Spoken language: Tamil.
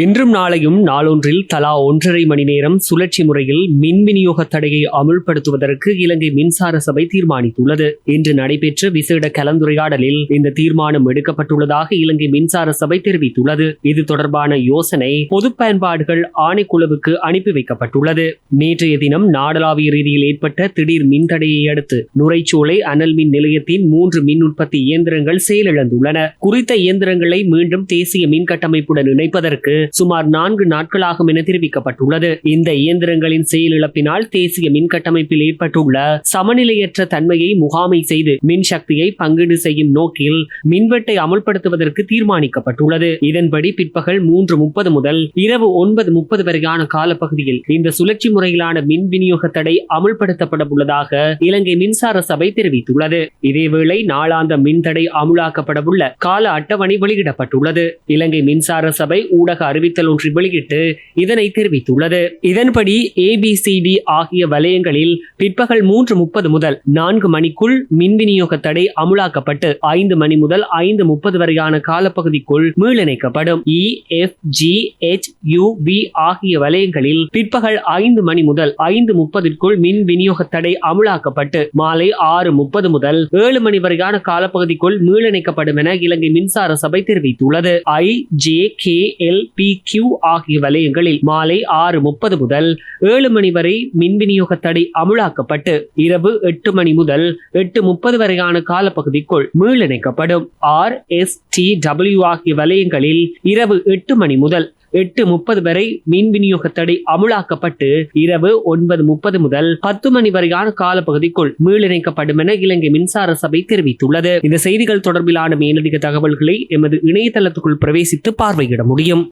இன்றும் நாளையும் நாளொன்றில் தலா ஒன்றரை மணி நேரம் சுழற்சி முறையில் மின் விநியோக தடையை அமுல்படுத்துவதற்கு இலங்கை மின்சார சபை தீர்மானித்துள்ளது. இன்று நடைபெற்ற விசேட கலந்துரையாடலில் இந்த தீர்மானம் எடுக்கப்பட்டுள்ளதாக இலங்கை மின்சார சபை தெரிவித்துள்ளது. இது தொடர்பான யோசனை பொது பயன்பாடுகள் ஆணைக்குழுவுக்கு அனுப்பி வைக்கப்பட்டுள்ளது. நேற்றைய தினம் நாடளாவிய ரீதியில் ஏற்பட்ட திடீர் மின்தடையை அடுத்து நுரைச்சோலை அனல் மின் நிலையத்தின் மூன்று மின் உற்பத்தி இயந்திரங்கள் செயலிழந்துள்ளன. குறித்த இயந்திரங்களை மீண்டும் தேசிய மின் கட்டமைப்புடன் இணைப்பதற்கு சுமார் நான்கு நாட்களாகும் என தெரிவிக்கப்பட்டுள்ளது. இந்த இயந்திரங்களின் செயலிழப்பினால் தேசிய மின் கட்டமைப்பில் ஏற்பட்டுள்ள சமநிலையற்ற தன்மையை முகாமை செய்து மின் சக்தியை பங்கீடு செய்யும் நோக்கில் மின்வெட்டை அமல்படுத்துவதற்கு தீர்மானிக்கப்பட்டுள்ளது. இதன்படி பிற்பகல் மூன்று முப்பது முதல் இரவு ஒன்பது முப்பது வரையான காலப்பகுதியில் இந்த சுழற்சி முறையிலான மின் விநியோக தடை அமுல்படுத்தப்பட உள்ளதாக இலங்கை மின்சார சபை தெரிவித்துள்ளது. இதேவேளை நாளாந்த மின்தடை அமுலாக்கப்படவுள்ள கால அட்டவணை வெளியிடப்பட்டுள்ளது. இலங்கை மின்சார சபை ஊடக அறிவித்தல் ஒன்று வெளியிட்டு இதனை தெரிவித்துள்ளது. இதன்படி ஏபிசிடி ஆகிய வலயங்களில் பிற்பகல் மூன்று முப்பது முதல் நான்கு மணிக்குள் மின் விநியோக தடை அமுலாக்கப்பட்டு ஐந்து மணி முதல் ஐந்து முப்பது வரையான காலப்பகுதிக்குள் மீளிணைக்கப்படும். E F G H U V ஆகிய வலயங்களில் பிற்பகல் ஐந்து மணி முதல் ஐந்து முப்பதிற்குள் மின் விநியோக தடை அமுலாக்கப்பட்டு மாலை ஆறு முப்பது முதல் ஏழு மணி வரையான காலப்பகுதிக்குள் மீளிணைக்கப்படும் என இலங்கை மின்சார சபை தெரிவித்துள்ளது. I J K L P Q ஆகிய வலயங்களில் மாலை ஆறு முப்பது முதல் ஏழு மணி வரை மின் விநியோக தடை அமுலாக்கப்பட்டு இரவு எட்டு மணி முதல் எட்டு முப்பது வரையான காலப்பகுதிக்குள் மீளிணைக்கப்படும். ஆர் எஸ் டி டபிள்யூ ஆகிய வலயங்களில் இரவு எட்டு மணி முதல் எட்டு முப்பது வரை மின் விநியோக தடை அமுலாக்கப்பட்டு இரவு ஒன்பது முப்பது முதல் பத்து மணி வரையான காலப்பகுதிக்குள் மீளிணைக்கப்படும் என இலங்கை மின்சார சபை தெரிவித்துள்ளது. இந்த செய்திகள் தொடர்பிலான மேலதிக தகவல்களை எமது இணையதளத்துக்குள் பிரவேசித்து பார்வையிட முடியும்.